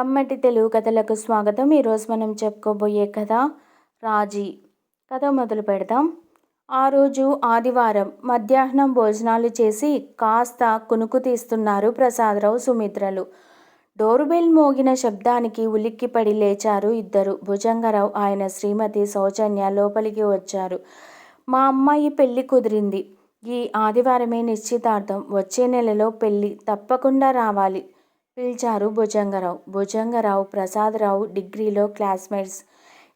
కమ్మటి తెలుగు కథలకు స్వాగతం. ఈరోజు మనం చెప్పుకోబోయే కథ రాజీ. కథ మొదలు పెడదాం. ఆ రోజు ఆదివారం మధ్యాహ్నం భోజనాలు చేసి కాస్త కునుకు తీస్తున్నారు ప్రసాదరావు సుమిత్రలు. డోర్ బెల్ మోగిన శబ్దానికి ఉలిక్కిపడి లేచారు ఇద్దరు. భుజంగరావు ఆయన శ్రీమతి సౌజన్య లోపలికి వచ్చారు. మా అమ్మాయి పెళ్ళి కుదిరింది. ఈ ఆదివారమే నిశ్చితార్థం. వచ్చే నెలలో పెళ్ళి తప్పకుండా రావాలి. పిలిచారు భుజంగరావు. భుజంగరావు ప్రసాదరావు డిగ్రీలో క్లాస్మేట్స్.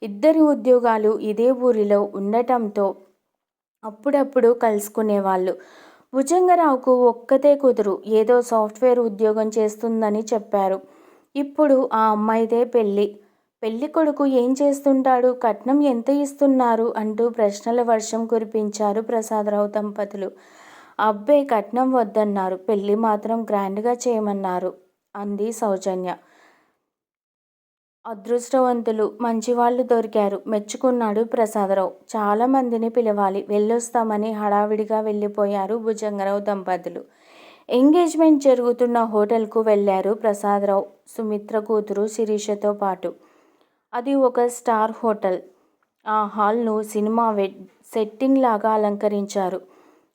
ఇద్దరి ఉద్యోగాలు ఇదే ఊరిలో ఉండటంతో అప్పుడప్పుడు కలుసుకునేవాళ్ళు. భుజంగరావుకు ఒక్కతే కుదురు. ఏదో సాఫ్ట్వేర్ ఉద్యోగం చేస్తుందని చెప్పారు. ఇప్పుడు ఆ అమ్మాయిదే పెళ్ళి. పెళ్ళి కొడుకు ఏం చేస్తుంటాడు? కట్నం ఎంత ఇస్తున్నారు? అంటూ ప్రశ్నల వర్షం కురిపించారు ప్రసాదరావు దంపతులు. అబ్బే కట్నం వద్దన్నారు. పెళ్ళి మాత్రం గ్రాండ్గా చేయమన్నారు. అంది సౌజన్య. అదృష్టవంతులు మంచివాళ్ళు దొరికారు. మెచ్చుకున్నాడు ప్రసాదరావు. చాలామందిని పిలవాలి. వెళ్ళొస్తామని హడావిడిగా వెళ్ళిపోయారు భుజంగరావు దంపతులు. ఎంగేజ్మెంట్ జరుగుతున్న హోటల్కు వెళ్ళారు ప్రసాదరావు సుమిత్ర కూతురు శిరీషతో పాటు. అది ఒక స్టార్ హోటల్. ఆ హాల్ను సినిమా వె సెట్టింగ్ లాగా అలంకరించారు.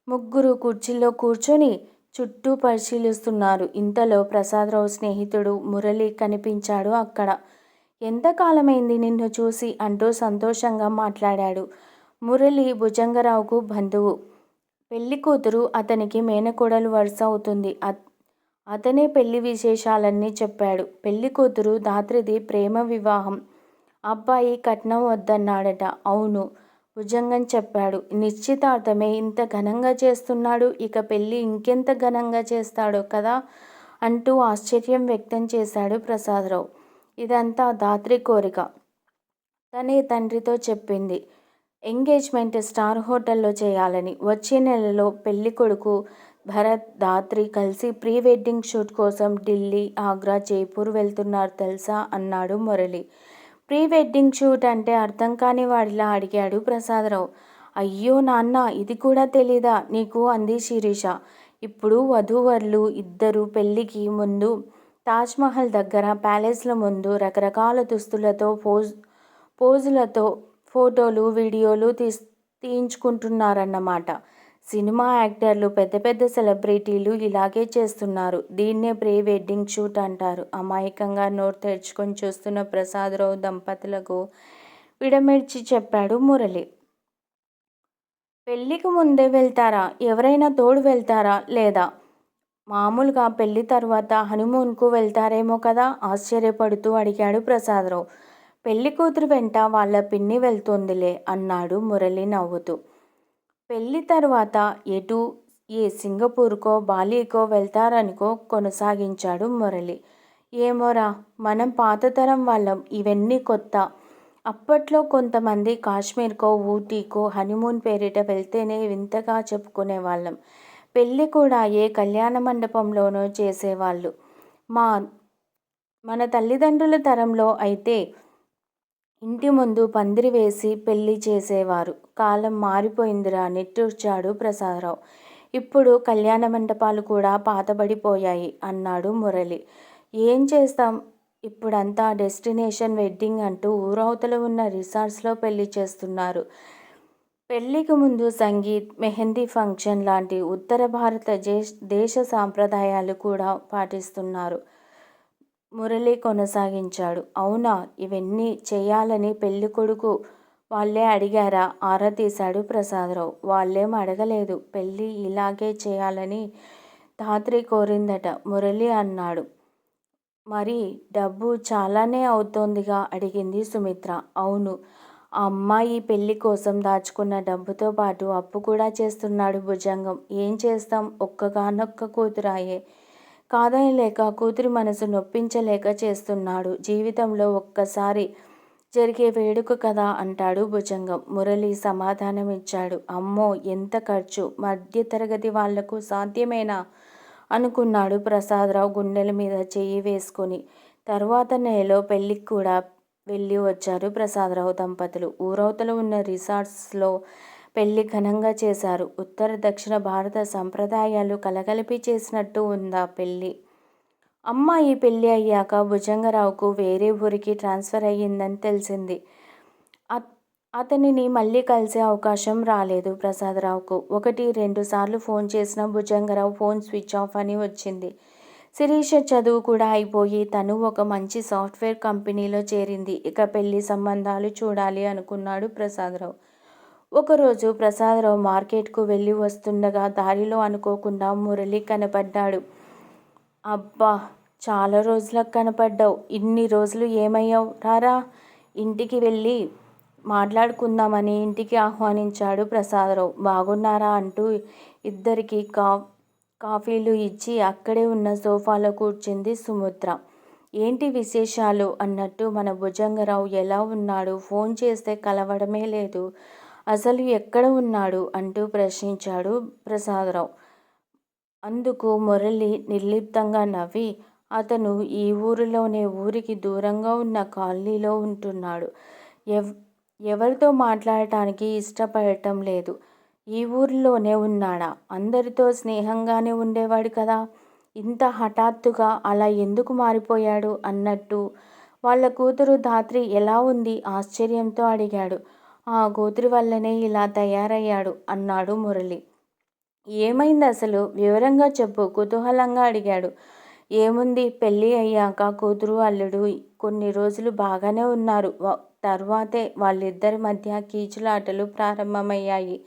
ముగ్గురు కుర్చీల్లో కూర్చొని చుట్టూ పరిశీలిస్తున్నారు. ఇంతలో ప్రసాదరావు స్నేహితుడు మురళి కనిపించాడు అక్కడ. ఎంతకాలమైంది నిన్ను చూసి? అంటూ సంతోషంగా మాట్లాడాడు మురళి భుజంగరావుకు బంధువు. పెళ్ళి కూతురు అతనికి మేనకోడలు వరుస అవుతుంది. అతనే పెళ్ళి విశేషాలన్నీ చెప్పాడు. పెళ్ళి కూతురు దాత్రిది ప్రేమ వివాహం. అబ్బాయి కట్నం వద్దన్నాడట. అవును. భుజంగం చెప్పాడు. నిశ్చితార్థమే ఇంత ఘనంగా చేస్తున్నాడు ఇక పెళ్ళి ఇంకెంత ఘనంగా చేస్తాడో కదా అంటూ ఆశ్చర్యం వ్యక్తం చేశాడు ప్రసాదరావు. ఇదంతా దాత్రి కోరిక. తనే తండ్రితో చెప్పింది. ఎంగేజ్మెంట్ స్టార్ హోటల్లో చేయాలని. వచ్చే నెలలో పెళ్ళి కొడుకు భరత్ దాత్రి కలిసి ప్రీ వెడ్డింగ్ షూట్ కోసం ఢిల్లీ ఆగ్రా జైపూర్ వెళ్తున్నారు తెలుసా? అన్నాడు మురళి. ప్రీ వెడ్డింగ్ షూట్ అంటే అర్థం కాని వాడిలా అడిగాడు ప్రసాదరావు. అయ్యో నాన్న ఇది కూడా తెలీదా? నీకు అంది శిరీష. ఇప్పుడు వధూవరులు ఇద్దరు పెళ్ళికి ముందు తాజ్మహల్ దగ్గర ప్యాలెస్ల ముందు రకరకాల దుస్తులతో పోజ్ పోజులతో ఫోటోలు వీడియోలు తీ తీయించుకుంటున్నారన్నమాట. సినిమా యాక్టర్లు పెద్ద పెద్ద సెలబ్రిటీలు ఇలాగే చేస్తున్నారు. దీన్నే ప్రీ వెడ్డింగ్ షూట్ అంటారు. అమాయకంగా నోరు తెరుచుకొని చూస్తున్న ప్రసాదరావు దంపతులకు విడమిర్చి చెప్పాడు మురళి. పెళ్ళికి ముందే వెళ్తారా? ఎవరైనా తోడు వెళ్తారా? లేదా? మామూలుగా పెళ్ళి తర్వాత హనుమూన్కు వెళ్తారేమో కదా? ఆశ్చర్యపడుతూ అడిగాడు ప్రసాదరావు. పెళ్ళి కూతురు వెంట వాళ్ళ పిన్ని వెళ్తోందిలే అన్నాడు మురళి నవ్వుతూ. పెళ్ళి తర్వాత ఎటు ఏ సింగపూర్కో బాలీకో వెళ్తారనుకో కొనసాగించాడు మురళి. ఏమోరా మనం పాతతరం వాళ్ళం ఇవన్నీ కొత్త. అప్పట్లో కొంతమంది కాశ్మీర్కో ఊటీకో హనీమూన్ పేరిట వెళ్తేనే వింతగా చెప్పుకునే వాళ్ళం పెళ్ళి కూడా ఏ కళ్యాణ మండపంలోనో చేసేవాళ్ళు. మా మన తల్లిదండ్రుల తరంలో అయితే ఇంటి ముందు పందిరి వేసి పెళ్ళి చేసేవారు. కాలం మారిపోయిందిరా నిట్టూర్చాడు ప్రసాదరావు. ఇప్పుడు కళ్యాణ మండపాలు కూడా పాతబడిపోయాయి అన్నాడు మురళి. ఏం చేస్తాం? ఇప్పుడంతా డెస్టినేషన్ వెడ్డింగ్ అంటూ ఊరవతల ఉన్న రిసార్ట్స్లో పెళ్ళి చేస్తున్నారు. పెళ్ళికి ముందు సంగీత్ మెహందీ ఫంక్షన్ లాంటి ఉత్తర భారత దేశ సాంప్రదాయాలు కూడా పాటిస్తున్నారు. మురళి కొనసాగించాడు. అవునా ఇవన్నీ చేయాలని పెళ్ళికొడుకు వాళ్ళే అడిగారా? ఆరా తీశాడు ప్రసాదరావు. వాళ్ళేం అడగలేదు. పెళ్ళి ఇలాగే చేయాలని ధాత్రి కోరిందట మురళి అన్నాడు. మరి డబ్బు చాలానే అవుతోందిగా? అడిగింది సుమిత్ర. అవును. ఆ అమ్మాయి పెళ్ళి కోసం దాచుకున్న డబ్బుతో పాటు అప్పు కూడా చేస్తున్నాడు భుజంగం. ఏం చేస్తాం? ఒక్కగానొక్క కూతురాయే. కాదనలేక కూతురి మనసు నొప్పించలేక చేస్తున్నాడు. జీవితంలో ఒక్కసారి జరిగే వేడుక కదా అంటాడు భుజంగం. మురళి సమాధానం ఇచ్చాడు అమ్మో ఎంత ఖర్చు! మధ్యతరగతి వాళ్ళకు సాధ్యమేనా? అనుకున్నాడు ప్రసాదరావు గుండెల మీద చెయ్యి వేసుకొని. తర్వాత నెలలో పెళ్ళికి కూడా వెళ్ళి వచ్చారు ప్రసాదరావు దంపతులు. ఊరవతలు ఉన్న రిసార్ట్స్లో పెళ్ళి ఘనంగా చేశారు. ఉత్తర దక్షిణ భారత సంప్రదాయాలు కలగలిపి చేసినట్టు ఉందా పెళ్ళి అమ్మాయి పెళ్ళి అయ్యాక భుజంగరావుకు వేరే ఊరికి ట్రాన్స్ఫర్ అయ్యిందని తెలిసింది. అతనిని మళ్ళీ కలిసే అవకాశం రాలేదు ప్రసాదరావుకు. ఒకటి రెండు సార్లు ఫోన్ చేసిన భుజంగరావు ఫోన్ స్విచ్ ఆఫ్ అని వచ్చింది. శిరీష చదువు కూడా అయిపోయి తను ఒక మంచి సాఫ్ట్వేర్ కంపెనీలో చేరింది. ఇక పెళ్ళి సంబంధాలు చూడాలి అనుకున్నాడు ప్రసాదరావు. ఒకరోజు ప్రసాదరావు మార్కెట్కు వెళ్ళి వస్తుండగా దారిలో అనుకోకుండా మురళి కనపడ్డాడు. అబ్బా! చాలా రోజులకు కనపడ్డావు. ఇన్ని రోజులు ఏమయ్యావు? రారా! ఇంటికి వెళ్ళి మాట్లాడుకుందామని ఇంటికి ఆహ్వానించాడు ప్రసాదరావు. బాగున్నారా అంటూ ఇద్దరికి కా కాఫీలు ఇచ్చి అక్కడే ఉన్న సోఫాలో కూర్చుంది సుముద్ర. ఏంటి విశేషాలు? అన్నట్టు మన భుజంగరావు ఎలా ఉన్నాడు? ఫోన్ చేస్తే కలవడమే లేదు. అసలు ఎక్కడ ఉన్నాడు? అంటూ ప్రశ్నించాడు ప్రసాదరావు. అందుకు మురళి నిర్లిప్తంగా నవ్వి అతను ఈ ఊరిలోనే ఊరికి దూరంగా ఉన్న కాలనీలో ఉంటున్నాడు. ఎవ్ ఎవరితో మాట్లాడటానికి ఇష్టపడటం లేదు. ఈ ఊరిలోనే ఉన్నాడా? అందరితో స్నేహంగానే ఉండేవాడు కదా? ఇంత హఠాత్తుగా అలా ఎందుకు మారిపోయాడు? అన్నట్టు వాళ్ళ కూతురు ధాత్రి ఎలా ఉంది? ఆశ్చర్యంతో అడిగాడు. ఆ కూతురి వల్లనే ఇలా తయారయ్యాడు అన్నాడు మురళి. ఏమైంది అసలు? వివరంగా చెప్పు. కుతూహలంగా అడిగాడు. ఏముంది? పెళ్ళి అయ్యాక కూతురు అల్లుడు కొన్ని రోజులు బాగానే ఉన్నారు. తర్వాతే వాళ్ళిద్దరి మధ్య కీచులాటలు ప్రారంభమయ్యాయి.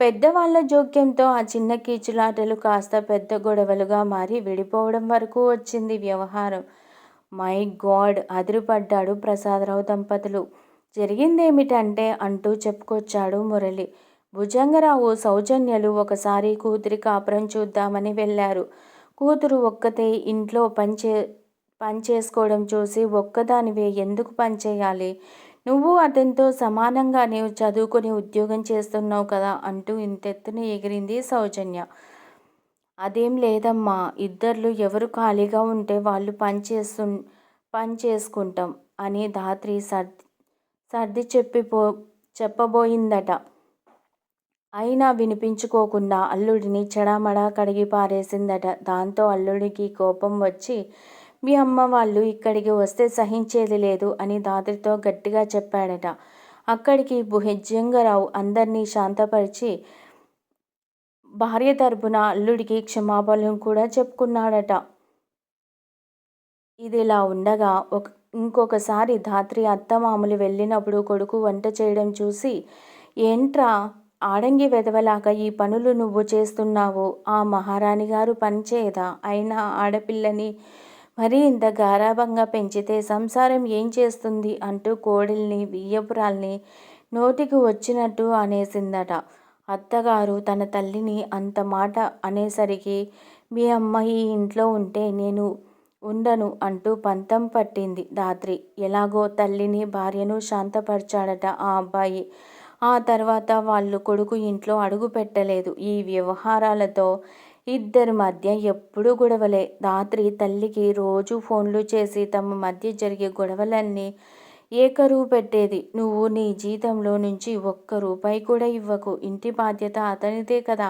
పెద్దవాళ్ళ జోక్యంతో ఆ చిన్న కీచులాటలు కాస్త పెద్ద గొడవలుగా మారి విడిపోవడం వరకు వచ్చింది వ్యవహారం. My god! అదిరిపడ్డాడు ప్రసాదరావు దంపతులు. జరిగిందేమిటంటే అంటూ చెప్పుకొచ్చాడు మురళి. భుజంగరావు సౌజన్యలు ఒకసారి కూతురి కాపురం చూద్దామని వెళ్ళారు. కూతురు ఒక్కతే ఇంట్లో పనిచే పని చేసుకోవడం చూసి ఒక్కదానివే ఎందుకు పనిచేయాలి నువ్వు అతనితో సమానంగా నీవు చదువుకొని ఉద్యోగం చేస్తున్నావు కదా అంటూ ఇంతెత్తున ఎగిరింది సౌజన్య. అదేం లేదమ్మా ఇద్దర్లు ఎవరు ఖాళీగా ఉంటే వాళ్ళు పని చేస్తు పని చేసుకుంటాం అని ధాత్రి సర్ది సర్ది చెప్పిపో చెప్పబోయిందట. అయినా వినిపించుకోకుండా అల్లుడిని చెడామడా కడిగి పారేసిందట. దాంతో అల్లుడికి కోపం వచ్చి మీ అమ్మ వాళ్ళు ఇక్కడికి వస్తే సహించేది లేదు అని దాత్రితో గట్టిగా చెప్పాడట. అక్కడికి భుజంగరావు అందరినీ శాంతపరిచి భార్య తరపున అల్లుడికి క్షమాపణలు కూడా చెప్పుకున్నాడట. ఇదిలా ఉండగా ఒక ఇంకొకసారి ధాత్రి అత్తమామలు వెళ్ళినప్పుడు కొడుకు వంట చేయడం చూసి ఏంట్రా ఆడంగి వెదవలాగా ఈ పనులు నువ్వు చేస్తున్నావు? ఆ మహారాణి గారు పనిచేయదా? అయినా ఆడపిల్లని మరీ ఇంత గారాభంగా పెంచితే సంసారం ఏం చేస్తుంది అంటూ కోడిల్ని వియ్యపురాల్ని నోటికి వచ్చినట్టు అనేసిందట. అత్తగారు తన తల్లిని అంత మాట అనేసరికి మీ అమ్మ ఈ ఇంట్లో ఉంటే నేను ఉండను అంటూ పంతం పట్టింది దాత్రి ఎలాగో తల్లిని భార్యను శాంతపరిచాడట ఆ అబ్బాయి. ఆ తర్వాత వాళ్ళు కొడుకు ఇంట్లో అడుగు పెట్టలేదు. ఈ వ్యవహారాలతో ఇద్దరి మధ్య ఎప్పుడూ గొడవలే. రాత్రి తల్లికి రోజు ఫోన్లు చేసి తమ మధ్య జరిగే గొడవలన్నీ ఏకరువు పెట్టేది నువ్వు నీ జీతంలో నుంచి ఒక్క రూపాయి కూడా ఇవ్వకు. ఇంటి బాధ్యత అతనిదే కదా.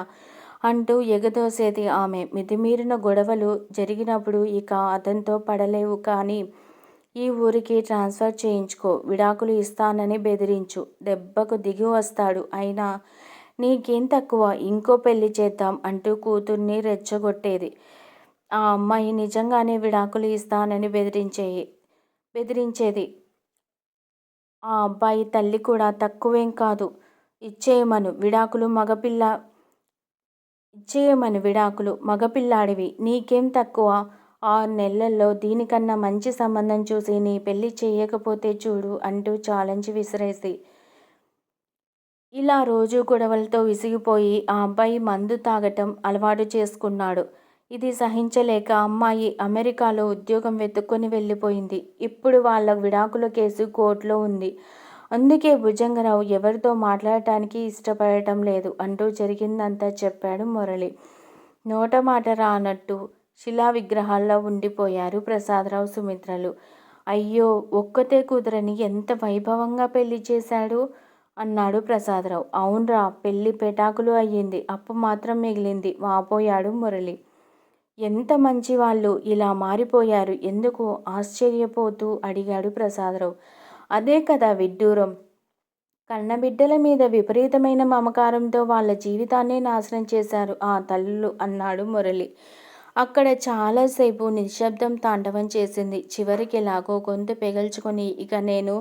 అంటూ ఎగదోసేది ఆమె. మితిమీరిన గొడవలు జరిగినప్పుడు ఇక అతనితో పడలేవు కానీ ఈ ఊరికి ట్రాన్స్ఫర్ చేయించుకో విడాకులు ఇస్తానని బెదిరించు. దెబ్బకు దిగి వస్తాడు. అయినా నీకేం తక్కువ? ఇంకో పెళ్ళి చేద్దాం అంటూ కూతుర్ని రెచ్చగొట్టేది. ఆ అమ్మాయి నిజంగానే విడాకులు ఇస్తానని బెదిరించేయి బెదిరించేది. ఆ అబ్బాయి తల్లి కూడా తక్కువేం కాదు. ఇచ్చేయమను. విడాకులు మగపిల్ల చేయమని విడాకులు మగపిల్లాడివి. నీకేం తక్కువ? ఆరు నెలల్లో దీనికన్నా మంచి సంబంధం చూసి నీ పెళ్ళి చేయకపోతే చూడు అంటూ ఛాలెంజ్ విసిరేసి. ఇలా రోజు గొడవలతో విసిగిపోయి ఆ అబ్బాయి మందు తాగటం అలవాటు చేసుకున్నాడు. ఇది సహించలేక అమ్మాయి అమెరికాలో ఉద్యోగం వెతుక్కొని వెళ్ళిపోయింది. ఇప్పుడు వాళ్ళ విడాకుల కేసు కోర్టులో ఉంది. అందుకే భుజంగరావు ఎవరితో మాట్లాడటానికి ఇష్టపడటం లేదు అంటూ జరిగిందంతా చెప్పాడు మురళి. నోట మాట రానట్టు శిలా విగ్రహాల్లో ఉండిపోయారు ప్రసాదరావు సుమిత్రలు. అయ్యో ఒక్కతే కుదరని ఎంత వైభవంగా పెళ్ళి చేశాడు? అన్నాడు ప్రసాదరావు. అవునరా పెళ్ళి పెటాకులు అయ్యింది అప్పు మాత్రం మిగిలింది వాపోయాడు మురళి. ఎంత మంచి వాళ్ళు ఇలా మారిపోయారు ఎందుకు ఆశ్చర్యపోతూ అడిగాడు ప్రసాదరావు. అదే కదా విడ్డూరం. కన్నబిడ్డల మీద విపరీతమైన మమకారంతో వాళ్ళ జీవితాన్నే నాశనం చేశారు ఆ తల్లులు అన్నాడు మురళి. అక్కడ చాలాసేపు నిశ్శబ్దం తాండవం చేసింది. చివరికి ఎలాగో గొంతు పెగల్చుకొని ఇక నేను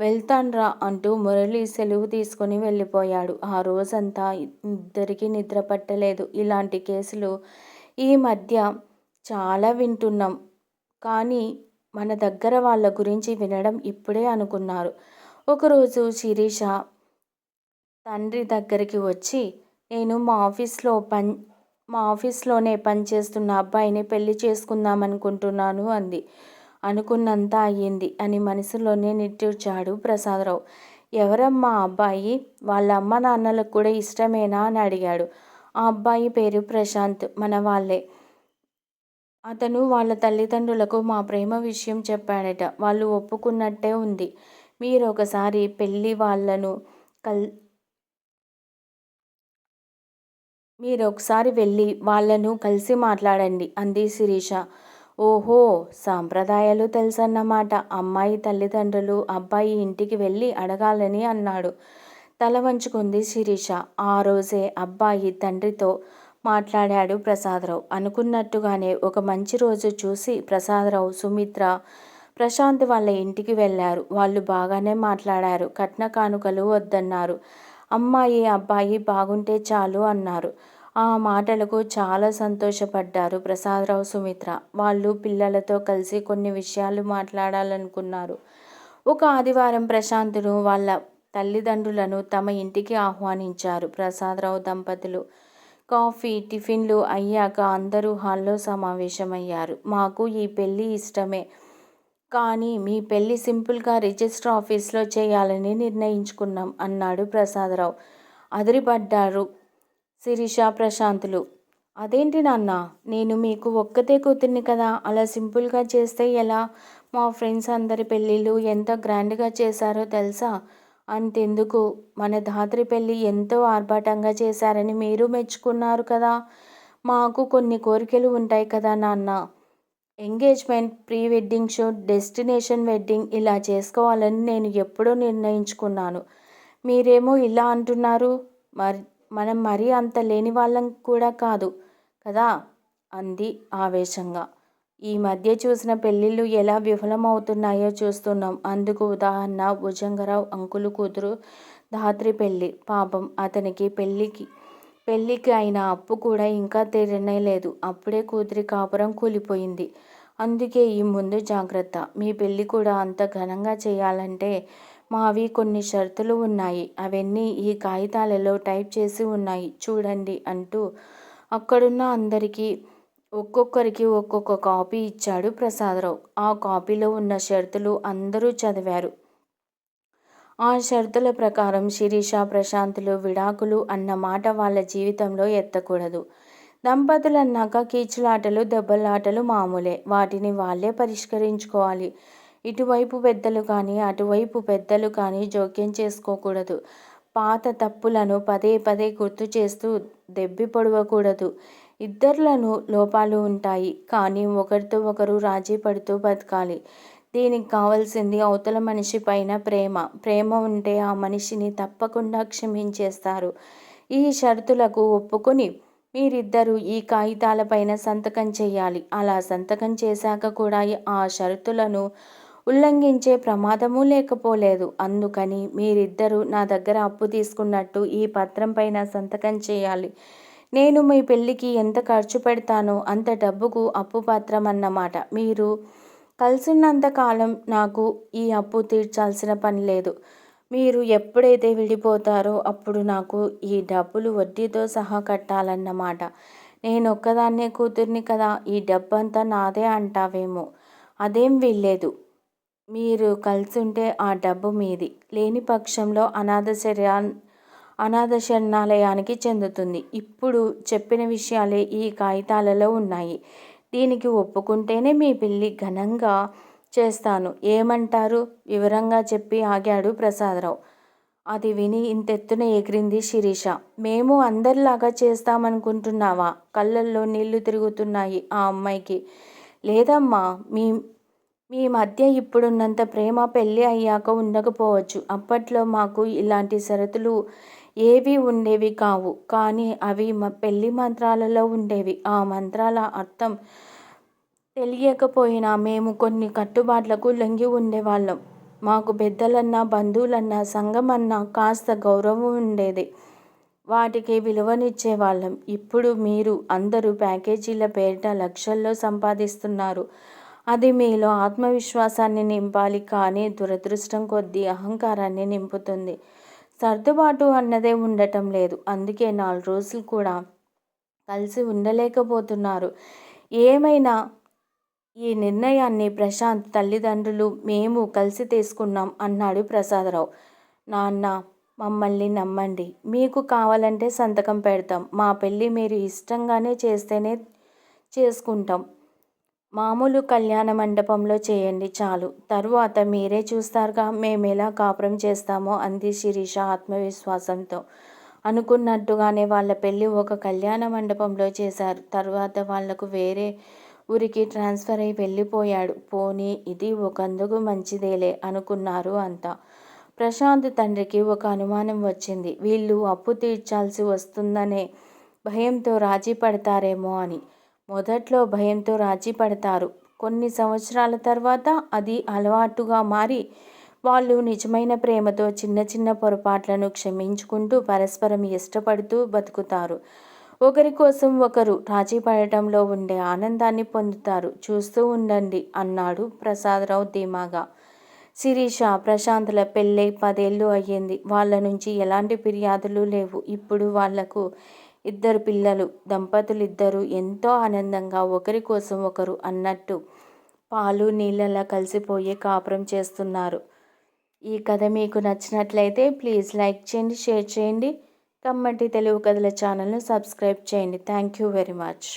వెళ్తాన్రా అంటూ మురళి సెలవు తీసుకుని వెళ్ళిపోయాడు. ఆ రోజంతా ఇద్దరికీ నిద్ర పట్టలేదు. ఇలాంటి కేసులు ఈ మధ్య చాలా వింటున్నాం. కానీ మన దగ్గర వాళ్ళ గురించి వినడం ఇప్పుడే అనుకున్నారు. ఒకరోజు శిరీష తండ్రి దగ్గరికి వచ్చి నేను మా ఆఫీస్లో పని మా ఆఫీస్లోనే పనిచేస్తున్న అబ్బాయిని పెళ్ళి చేసుకుందామనుకుంటున్నాను అంది. అనుకున్నంత అయ్యింది అని మనసులోనే నిట్టూర్చాడు ప్రసాదరావు. ఎవరమ్మా అబ్బాయి? వాళ్ళ అమ్మ నాన్నలకు కూడా ఇష్టమేనా? అని అడిగాడు. ఆ అబ్బాయి పేరు ప్రశాంత్ మన వాళ్ళే. అతను వాళ్ళ తల్లిదండ్రులకు మా ప్రేమ విషయం చెప్పాడట. వాళ్ళు ఒప్పుకున్నట్టే ఉంది. మీరు ఒకసారి పెళ్ళి వాళ్ళను కల్ మీరు ఒకసారి వెళ్ళి వాళ్ళను కలిసి మాట్లాడండి అంది శిరీష. ఓహో! సాంప్రదాయాలు తెలుసన్నమాట. అమ్మాయి తల్లిదండ్రులు అబ్బాయి ఇంటికి వెళ్ళి అడగాలని అన్నాడు. తల వంచుకుంది శిరీష. ఆ రోజే అబ్బాయి తండ్రితో మాట్లాడాడు ప్రసాదరావు. అనుకున్నట్టుగానే ఒక మంచి రోజు చూసి ప్రసాదరావు సుమిత్ర ప్రశాంత్ వాళ్ళ ఇంటికి వెళ్ళారు. వాళ్ళు బాగానే మాట్లాడారు. కట్న కానుకలు వద్దన్నారు. అమ్మాయి అబ్బాయి బాగుంటే చాలు అన్నారు. ఆ మాటలకు చాలా సంతోషపడ్డారు ప్రసాదరావు సుమిత్ర. వాళ్ళు పిల్లలతో కలిసి కొన్ని విషయాలు మాట్లాడాలనుకున్నారు. ఒక ఆదివారం ప్రశాంతును వాళ్ళ తల్లిదండ్రులను తమ ఇంటికి ఆహ్వానించారు. ప్రసాదరావు దంపతులు కాఫీ టిఫిన్లు అయ్యాక అందరూ హాల్లో సమావేశమయ్యారు. మాకు ఈ పెళ్ళి ఇష్టమే. కానీ మీ పెళ్ళి సింపుల్గా రిజిస్టర్ ఆఫీస్లో చేయాలని నిర్ణయించుకున్నాం అన్నాడు ప్రసాదరావు. అదిరిపడ్డారు శిరీష ప్రశాంతులు. అదేంటి నాన్న? నేను మీకు ఒక్కతే కూతుర్ని కదా? అలా సింపుల్గా చేస్తే ఎలా? మా ఫ్రెండ్స్ అందరి పెళ్ళిళ్ళు ఎంత గ్రాండ్గా చేశారో తెలుసా? అంతెందుకు? మన ధాత్రి పెళ్ళి ఎంతో ఆర్భాటంగా చేశారని మీరు మెచ్చుకున్నారు కదా? మాకు కొన్ని కోరికలు ఉంటాయి కదా నాన్న. Engagement pre wedding show destination wedding ఇలా చేసుకోవాలని నేను ఎప్పుడో నిర్ణయించుకున్నాను. మీరేమో ఇలా అంటున్నారు. మరి మనం మరీ అంత లేని వాళ్ళం కూడా కాదు కదా? అంది ఆవేశంగా. ఈ మధ్య చూసిన పెళ్ళిళ్ళు ఎలా విఫలమవుతున్నాయో చూస్తున్నాం. అందుకు ఉదాహరణ భుజంగరావు అంకులు కూతురు ధాత్రి పెళ్ళి. పాపం అతనికి పెళ్ళికి పెళ్ళికి అయిన అప్పు కూడా ఇంకా తీరనేలేదు అప్పుడే కూతురి కాపురం కూలిపోయింది. అందుకే ఈ ముందు జాగ్రత్త. మీ పెళ్ళి కూడా అంత ఘనంగా చేయాలంటే మావి కొన్ని షరతులు ఉన్నాయి. అవన్నీ ఈ కాగితాలలో టైప్ చేసి ఉన్నాయి. చూడండి అంటూ అక్కడున్న అందరికీ ఒక్కొక్కరికి ఒక్కొక్క కాపీ ఇచ్చాడు ప్రసాదరావు. ఆ కాపీలో ఉన్న షరతులు అందరూ చదివారు. ఆ షరతుల ప్రకారం శిరీష ప్రశాంతులు విడాకులు అన్న మాట వాళ్ళ జీవితంలో ఎత్తకూడదు. దంపతులు అన్నాక కీచులాటలు దెబ్బలాటలు మామూలే. వాటిని వాళ్ళే పరిష్కరించుకోవాలి. ఇటువైపు పెద్దలు కానీ అటువైపు పెద్దలు కానీ జోక్యం చేసుకోకూడదు. పాత తప్పులను పదే పదే గుర్తు చేస్తూ దెబ్బి పొడవకూడదు. ఇద్దర్లను లోపాలు ఉంటాయి కానీ ఒకరితో ఒకరు రాజీ పడుతూ బతకాలి. దీనికి కావాల్సింది అవతల మనిషి పైన ప్రేమ. ప్రేమ ఉంటే ఆ మనిషిని తప్పకుండా క్షమించేస్తారు. ఈ షరతులకు ఒప్పుకొని మీరిద్దరూ ఈ కాగితాలపైన సంతకం చేయాలి. అలా సంతకం చేశాక కూడా ఆ షరతులను ఉల్లంఘించే ప్రమాదము లేకపోలేదు. అందుకని మీరిద్దరూ నా దగ్గర అప్పు తీసుకున్నట్టు ఈ పత్రం పైన సంతకం చేయాలి. నేను మీ పెళ్ళికి ఎంత ఖర్చు పెడతానో అంత డబ్బుకు అప్పు పత్రం అన్నమాట మీరు కలిసినంత కాలం నాకు ఈ అప్పు తీర్చాల్సిన పని లేదు. మీరు ఎప్పుడైతే విడిపోతారో అప్పుడు నాకు ఈ డబ్బులు వడ్డీతో సహా కట్టాలన్నమాట. నేను ఒక్కదాన్నే కూతుర్ని కదా ఈ డబ్బంతా నాదే అంటావేమో. అదేం వీల్లేదు. మీరు కలిసి ఉంటే ఆ డబ్బు మీది. లేని పక్షంలో అనాథ శర్యా అనాథ శరణాలయానికి చెందుతుంది. ఇప్పుడు చెప్పిన విషయాలే ఈ కాగితాలలో ఉన్నాయి. దీనికి ఒప్పుకుంటేనే మీ పెళ్ళి ఘనంగా చేస్తాను. ఏమంటారు? వివరంగా చెప్పి ఆగాడు ప్రసాదరావు. అది విని ఇంతెత్తున ఎగిరింది శిరీష. మేము అందరిలాగా చేస్తామనుకుంటున్నావా? కళ్ళల్లో నీళ్ళు తిరుగుతున్నాయి ఆ అమ్మాయికి. లేదమ్మా మీ మీ మధ్య ఇప్పుడున్నంత ప్రేమ పెళ్ళి అయ్యాక ఉండకపోవచ్చు. అప్పట్లో మాకు ఇలాంటి షరతులు ఏవి ఉండేవి కావు. కానీ అవి మా పెళ్ళి మంత్రాలలో ఉండేవి. ఆ మంత్రాల అర్థం తెలియకపోయినా మేము కొన్ని కట్టుబాట్లకు లొంగి ఉండేవాళ్ళం. మాకు పెద్దలన్నా బంధువులన్నా సంఘమన్నా కాస్త గౌరవం ఉండేది. వాటికి విలువనిచ్చేవాళ్ళం. ఇప్పుడు మీరు అందరూ ప్యాకేజీల పేరిట లక్షల్లో సంపాదిస్తున్నారు. అది మీలో ఆత్మవిశ్వాసాన్ని నింపాలి కానీ దురదృష్టం కొద్దీ అహంకారాన్ని నింపుతుంది. సర్దుబాటు అన్నదే ఉండటం లేదు. అందుకే నాలుగు రోజులు కూడా కలిసి ఉండలేకపోతున్నారు. ఏమైనా ఈ నిర్ణయాన్ని ప్రశాంత్ తల్లిదండ్రులు మేము కలిసి తీసుకున్నాం అన్నాడు ప్రసాదరావు. నాన్న మమ్మల్ని నమ్మండి. మీకు కావాలంటే సంతకం పెడతాం. మా పెళ్ళి మీరు ఇష్టంగానే చేస్తేనే చేసుకుంటాం. మామూలు కళ్యాణ మండపంలో చేయండి చాలు. తరువాత మీరే చూస్తారుగా మేమెలా కాపురం చేస్తామో అంది శిరీష ఆత్మవిశ్వాసంతో. అనుకున్నట్టుగానే వాళ్ళ పెళ్ళి ఒక కళ్యాణ మండపంలో చేశారు. తర్వాత వాళ్ళకు వేరే ఊరికి ట్రాన్స్ఫర్ అయి వెళ్ళిపోయాడు. పోనీ ఇది ఒకందుకు మంచిదేలే అనుకున్నారు అంతా. ప్రశాంత్ తండ్రికి ఒక అనుమానం వచ్చింది. వీళ్ళు అప్పు తీర్చాల్సి వస్తుందనే భయంతో రాజీ పడతారేమో అని. మొదట్లో భయంతో రాజీ పడతారు కొన్ని సంవత్సరాల తర్వాత అది అలవాటుగా మారి వాళ్ళు నిజమైన ప్రేమతో చిన్న చిన్న పొరపాట్లను క్షమించుకుంటూ పరస్పరం ఇష్టపడుతూ బతుకుతారు. ఒకరి కోసం ఒకరు రాజీ పడటంలో ఉండే ఆనందాన్ని పొందుతారు. చూస్తూ ఉండండి అన్నాడు ప్రసాదరావు ధీమాగా. శిరీష ప్రశాంతుల పెళ్ళై పదేళ్ళు అయ్యింది. వాళ్ళ నుంచి ఎలాంటి ఫిర్యాదులు లేవు. ఇప్పుడు వాళ్ళకు ఇద్దరు పిల్లలు దంపతులు ఇద్దరు ఎంతో ఆనందంగా ఒకరి కోసం ఒకరు అన్నట్టు పాలు నీళ్ళలా కలిసిపోయి కాపురం చేస్తున్నారు. ఈ కథ మీకు నచ్చినట్లయితే ప్లీజ్ లైక్ చేయండి షేర్ చేయండి. కమ్మటి తెలుగు కథల ఛానల్ను సబ్స్క్రైబ్ చేయండి. Thank you very much.